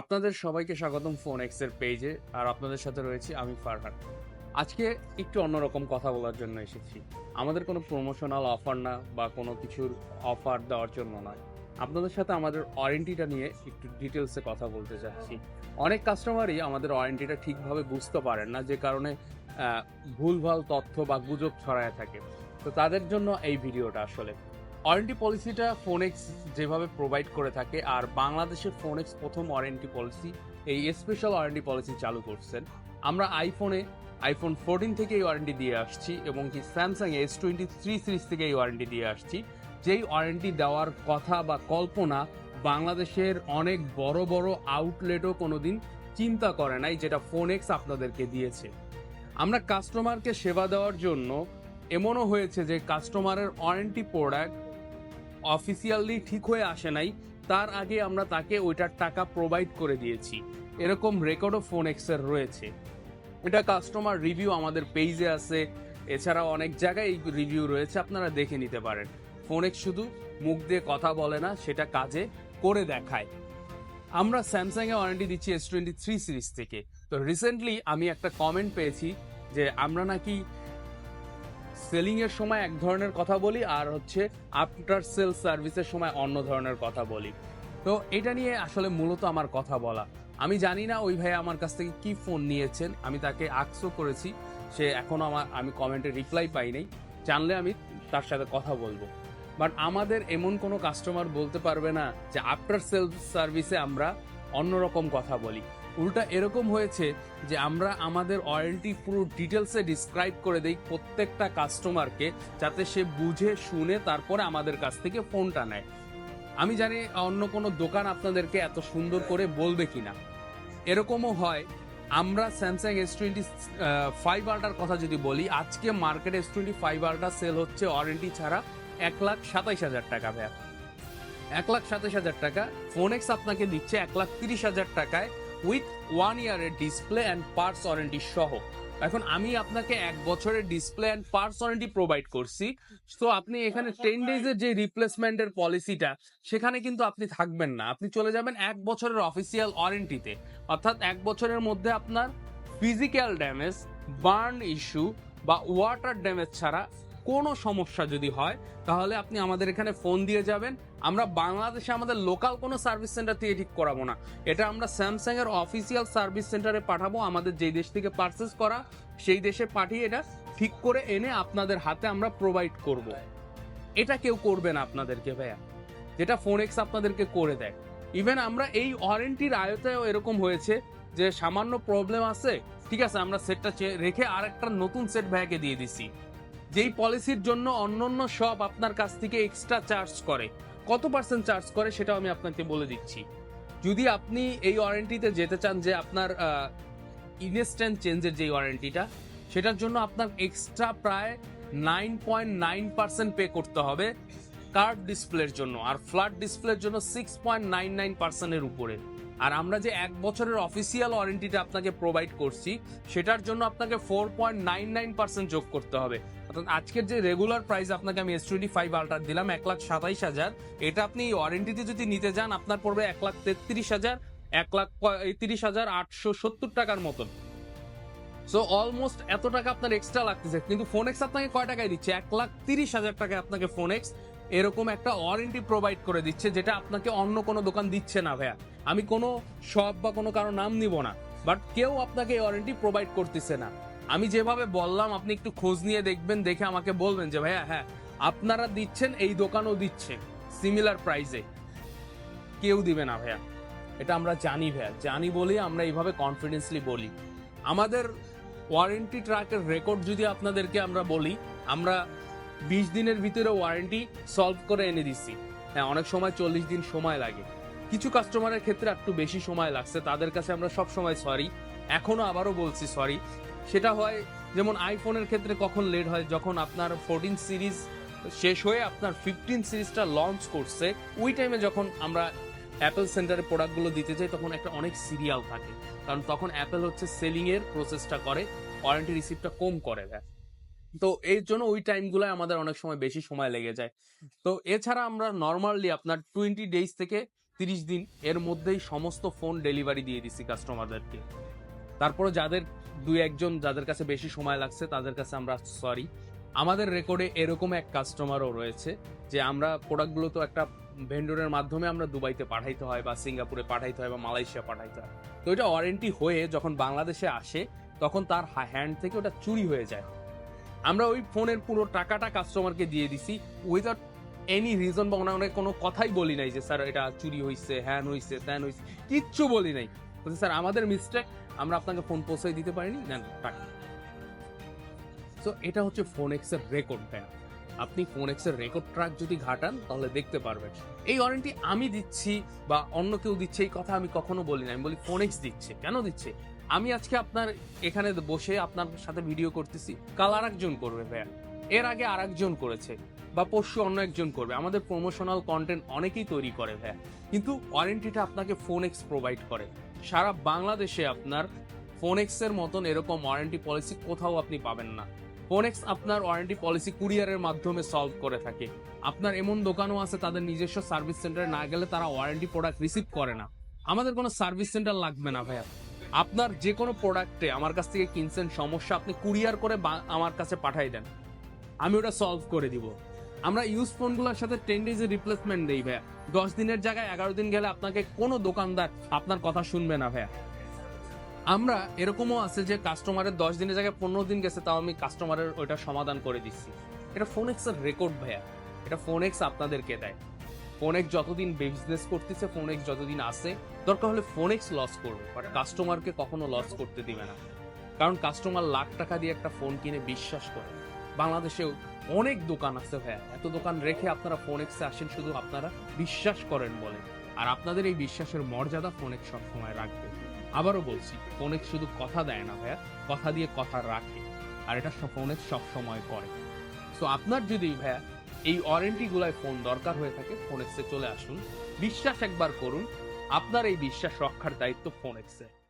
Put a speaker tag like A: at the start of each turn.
A: আপনাদের সবাইকে স্বাগতম ফোন এক্সের পেজে, আর আপনাদের সাথে রয়েছি আমি ফারহান। আজকে একটু অন্যরকম কথা বলার জন্য এসেছি। আমাদের কোনো প্রমোশনাল অফার না বা কোনো কিছুর অফার দেওয়ার জন্য নয়। আপনাদের সাথে আমাদের ওয়ারেন্টিটা নিয়ে একটু ডিটেলসে কথা বলতে চাচ্ছি। অনেক কাস্টমারই আমাদের ওয়ারেন্টিটা ঠিকভাবে বুঝতে পারেন না, যে কারণে ভুলভাল তথ্য বা গুজব ছড়ায় থাকে। তো তাদের জন্য এই ভিডিওটা আসলে। ওয়ারেন্টি পলিসিটা ফোনেক্স যেভাবে প্রোভাইড করে থাকে, আর বাংলাদেশের ফোনেক্স প্রথম ওয়ারেন্টি পলিসি এই স্পেশাল ওয়ারেন্টি পলিসি চালু করছেন। আমরা আইফোনে আইফোন ফোরটিন থেকে এই ওয়ারেন্টি দিয়ে আসছি এবং কি Samsung S twenty three series থেকে এই ওয়ারেন্টি দিয়ে আসছি। যেই ওয়ারেন্টি দেওয়ার কথা বা কল্পনা বাংলাদেশের অনেক বড় বড় আউটলেটও কোনোদিন চিন্তা করে নাই, যেটা ফোনেক্স আপনাদেরকে দিয়েছে। আমরা কাস্টমারকে সেবা দেওয়ার জন্য এমনও হয়েছে যে কাস্টমারের ওয়ারেন্টি প্রোডাক্ট অফিসিয়ালি ঠিক হয়ে আসে নাই, তার আগে আমরা তাকে ওইটার টাকা প্রোভাইড করে দিয়েছি। এরকম রেকর্ডও ফোন এক্সের রয়েছে। এটা কাস্টমার রিভিউ আমাদের পেজে আছে। এছাড়া অনেক জায়গায় এই রিভিউ রয়েছে, আপনারা দেখে নিতে পারেন। ফোন এক্স শুধু মুখ দিয়ে কথা বলে না, সেটা কাজে করে দেখায়। আমরা স্যামসাং এ ওয়ারেন্টি দিচ্ছি এস টোয়েন্টি থ্রি সিরিজ থেকে। তো রিসেন্টলি আমি একটা কমেন্ট পেয়েছি যে আমরা নাকি সেলিং এর সময় এক ধরনের কথা বলি, আর হচ্ছে আফটার সেল সার্ভিসের সময় অন্য ধরনের কথা বলি। তো এটা নিয়ে আসলে মূলত আমার কথা বলা। আমি জানি না ওই ভাই আমার কাছ থেকে কি ফোন নিয়েছেন, আমি তাকে আক্সও করেছি, সে এখনও আমার, আমি কমেন্টে রিপ্লাই পাই নাই, জানলে আমি তার সাথে কথা বলব। বাট আমাদের এমন কোনো কাস্টমার বলতে পারবে না যে আফটার সেল সার্ভিসে আমরা অন্যরকম কথা বলি। উল্টা এরকম হয়েছে যে আমরা আমাদের ওয়ারেন্টি পুরো ডিটেলসে ডিসক্রাইব করে দেই প্রত্যেকটা কাস্টমারকে যাতে সে বুঝে, শুনে, তারপরে আমাদের কাছ থেকে ফোনটা নেয়। আমি জানি অন্য কোনো দোকান আপনাদেরকে এত সুন্দর করে বলবে কি না এরকমও হয়, আমরা স্যামসাং এস টোয়েন্টি ফাইভ আল্টার কথা যদি বলি, আজকে মার্কেটে S twenty five ultra sale হচ্ছে ওয়ারেন্টি ছাড়া এক লাখ সাতাইশ হাজার টাকা ভ্যাট এক লাখ সাতাইশ হাজার টাকা ফোনেক্স আপনাকে দিচ্ছে এক লাখ তিরিশ হাজার টাকায়। উইথ ওয়ান ইয়ারের ডিসপ্লে অ্যান্ড পার্টস ওয়ারেন্টি সহ। এখন আমি আপনাকে এক বছরের display and parts warranty provide করছি। তো আপনি এখানে টেন ডেজের যে রিপ্লেসমেন্টের পলিসিটা সেখানে কিন্তু আপনি থাকবেন না। আপনি চলে যাবেন এক বছরের অফিসিয়াল ওয়ারেন্টিতে অর্থাৎ এক বছরের মধ্যে আপনার ফিজিক্যাল ড্যামেজ বার্ন ইস্যু বা ওয়াটার ড্যামেজ ছাড়া কোনো সমস্যা যদি হয়, তাহলে আপনি আমাদের এখানে ফোন দিয়ে যাবেন। আমরা বাংলাদেশে আমাদের লোকাল কোনো সার্ভিস সেন্টার থেকে ঠিক করাবো না। এটা আমরা স্যামসাং এর অফিসিয়াল সার্ভিস সেন্টারে পাঠাবো, আমাদের যেই দেশ থেকে পারচেস করা, সেই দেশে পাঠিয়ে এটা ঠিক করে এনে আপনাদের হাতে আমরা প্রোভাইড করব। এটা কেউ করবে না আপনাদেরকে, ভাইয়া। যেটা ফোন এক্স আপনাদেরকে করে দেয়। ইভেন আমরা এই ওয়ারেন্টির আয়তেও এরকম হয়েছে যে সামান্য প্রবলেম আছে, ঠিক আছে, আমরা সেটটা রেখে আর একটা নতুন সেট ভাইয়াকে দিয়ে দিছি। যেই পলিসির জন্য অন্যান্য সব আপনার কাছ থেকে এক্সট্রা চার্জ করে। কত পার্সেন্ট চার্জ করে সেটাও আমি আপনাকে বলে দিচ্ছি। যদি আপনি এই ওয়ারেন্টিতে যেতে চান যে আপনার ইনস্ট্যান্ট চেঞ্জের যে ওয়ারেন্টিটা সেটার জন্য আপনার এক্সট্রা প্রায় nine point nine percent pay করতে হবে কার্ড ডিসপ্লের জন্য। আর ফ্ল্যাট ডিসপ্লের জন্য সিক্স পয়েন্ট নাইন নাইন পার্সেন্টের উপরে। আর আমরা যে এক বছরের অফিসিয়াল ওয়ারেন্টিটা আপনাকে প্রোভাইড করছি, সেটার জন্য আপনাকে four point nine nine percent যোগ করতে হবে। অর্থাৎ আজকের যে রেগুলার প্রাইস আপনাকে আমি এস টোয়েন্টি ফাইভ আল্ট্রা দিলাম, এক লাখ সাতাইশ হাজার। এটা আপনি ওয়ারেন্টিতে যদি নিতে যান, আপনার পড়বে এক লাখ তেত্রিশ হাজার, এক লাখ তিরিশ হাজার আটশো সত্তর টাকার মতন। সো অলমোস্ট এত টাকা আপনার এক্সট্রা লাগতেছে। কিন্তু ফোন এক্স আপনাকে কয় টাকায় দিচ্ছে? এক লাখ তিরিশ হাজার টাকায় আপনাকে ফোন এক্স এরকম একটা ওয়ারেন্টি প্রোভাইড করে দিচ্ছে, যেটা আপনাকে অন্য কোনো দোকান দিচ্ছে না, ভাইয়া। আমি কোনো শপ বা কোনো কারও নাম নিব না বাট কেউ আপনাকে এই ওয়ারেন্টি প্রোভাইড করতেছে না। আমি যেভাবে বললাম, আপনি একটু খোঁজ নিয়ে দেখবেন, দেখে আমাকে বলবেন যে, ভাইয়া হ্যাঁ আপনারা দিচ্ছেন, এই দোকানও দিচ্ছে সিমিলার প্রাইসে কেউ দিবে না, ভাইয়া। এটা আমরা জানি, ভাইয়া। জানি বলেই আমরা এইভাবে কনফিডেন্সলি বলি। আমাদের ওয়ারেন্টি ট্রাকের রেকর্ড যদি আপনাদেরকে আমরা বলি, আমরা বিশ দিনের ভিতরে ওয়ারেন্টি সলভ করে এনে দিচ্ছি হ্যাঁ অনেক সময় চল্লিশ দিন সময় লাগে। কিছু কাস্টমারের ক্ষেত্রে একটু বেশি সময় লাগছে, তাদের কাছে আমরা সব সময় সরি এখনও আবারও বলছি সরি সেটা হয় যেমন আইফোনের ক্ষেত্রে কখন লেট হয়, যখন আপনার ফোরটিন সিরিজ শেষ হয়ে আপনার ফিফটিন সিরিজটা লঞ্চ করছে, ওই টাইমে যখন আমরা অ্যাপেল সেন্টারে প্রোডাক্টগুলো দিতে চাই তখন একটা অনেক সিরিয়াল থাকে। কারণ তখন অ্যাপেল হচ্ছে সেলিং এর প্রসেসটা করে ওয়ারেন্টি রিসিপ্টটা কম করে দেয়। তো এর জন্য ওই টাইমগুলো আমাদের অনেক সময় বেশি সময় লেগে যায়। তো এছাড়া আমরা নর্মালি আপনার টোয়েন্টি ডেজ থেকে তিরিশ দিন এর মধ্যেই সমস্ত ফোন ডেলিভারি দিয়ে দিছি কাস্টমারদেরকে। তারপরে যাদের দুই একজন যাদের কাছে বেশি সময় লাগছে, তাদের কাছে আমরা সরি। আমাদের রেকর্ডে এরকম এক কাস্টমারও রয়েছে যে আমরা প্রোডাক্টগুলো তো একটা ভেন্ডরের মাধ্যমে আমরা দুবাইতে পাঠাইতে হয় বা সিঙ্গাপুরে পাঠাইতে হয় বা মালয়েশিয়া পাঠাইতে হয়। তো এটা ওয়ারেন্টি হয়ে যখন বাংলাদেশে আসে, তখন তার হ্যান্ড থেকে ওটা চুরি হয়ে যায়। আমরা ওই ফোনের পুরো টাকাটা কাস্টমারকে দিয়ে দিছি উইদাউট এনি রিজন বা ওনার কোনো কথাই বলি নাই যে, স্যার, এটা চুরি হয়েছে হ্যান হয়েছে ত্যান হয়েছে কিচ্ছু বলি নাই। বলছে, স্যার, আমাদের মিস্টেক আমরা আপনাকে ফোন পৌঁছে দিতে পারিনি, নেন টাকা সো এটা হচ্ছে ফোন এক্সের রেকর্ড ব্যান আপনি ফোন এক্সের রেকর্ড ট্র্যাক যদি ঘাটান, তাহলে দেখতে পারবেন। এই ওয়ারেন্টি আমি দিচ্ছি বা অন্য কেউ দিচ্ছে, এই কথা আমি কখনো বলি না। আমি বলি ফোন এক্স দিচ্ছে। কেন দিচ্ছে? আমি আজকে আপনার এখানে বসে আপনার সাথে ভিডিও করতেছি। কাল আর একজন করবে, ভাইয়া। এর আগে আর একজন করেছে। বা পরশু অন্য একজন করবে। আমাদের প্রমোশনাল কন্টেন্ট অনেকেই তৈরি করে ভাইয়া। কিন্তু ওয়ারেন্টিটা আপনাকে ফোন এক্স প্রোভাইড করে। সারা বাংলাদেশে আপনার ফোন এক্সের মতন এরকম ওয়ারেন্টি পলিসি কোথাও আপনি পাবেন না। ফোনেক্স আপনার ওয়ারেন্টি পলিসি কুরিয়ারের মাধ্যমে সলভ করে থাকে। আপনার এমন দোকানও আছে, তাদের নিজস্ব সার্ভিস সেন্টারে না গেলে তারা ওয়ারেন্টি প্রোডাক্ট রিসিভ করে না। আমাদের কোনো সার্ভিস সেন্টার লাগবে না ভাইয়া। আপনার যে কোনো প্রোডাক্টে আমার কাছ থেকে কিনছেন, সমস্যা আপনি কুরিয়ার করে আমার কাছে পাঠাই দেন। আমি ওটা সলভ করে দিব। আমরা ইউজ ফোনগুলোর সাথে টেন ডেজের রিপ্লেসমেন্ট দেই ভাইয়া। দশ দিনের জায়গায় এগারো দিন গেলে আপনাকে কোনো দোকানদার আপনার কথা শুনবে না ভাইয়া। আমরা এরকমও আছে যে কাস্টমারের দশ দিনের জায়গায় পনেরো দিন গেছে, তাও আমি কাস্টমারের ওইটা সমাধান করে দিচ্ছি। এটা ফোনেক্সের রেকর্ড ভাইয়া। এটা ফোন এক্স আপনাদেরকে দেয়। ফোনেক্স যতদিন বিজনেস করতেছে ফোন এক্স যতদিন আসে দরকার হলে ফোন এক্স লস করবে বাট কাস্টমারকে কখনো লস করতে দিবে না। কারণ কাস্টমার লাখ টাকা দিয়ে একটা ফোন কিনে বিশ্বাস করে। বাংলাদেশে অনেক দোকান আছে ভাইয়া। এত দোকান রেখে আপনারা ফোনেক্সে আসেন, শুধু আপনারা বিশ্বাস করেন বলে। আর আপনাদের এই বিশ্বাসের মর্যাদা ফোনেক্স সবসময় রাখবে। আবারও বলছি ফোনেক্স শুধু কথা দেয় না ভাইয়া, কথা দিয়ে কথা রাখে। আর এটা ফোনেক্স সব সময় করে। তো আপনার যদি ভাইয়া এই ওয়ারেন্টি গুলায় ফোন দরকার হয়ে থাকে ফোনেক্সে চলে আসুন। বিশ্বাস একবার করুন, আপনার এই বিশ্বাস রক্ষার দায়িত্ব ফোনেক্সে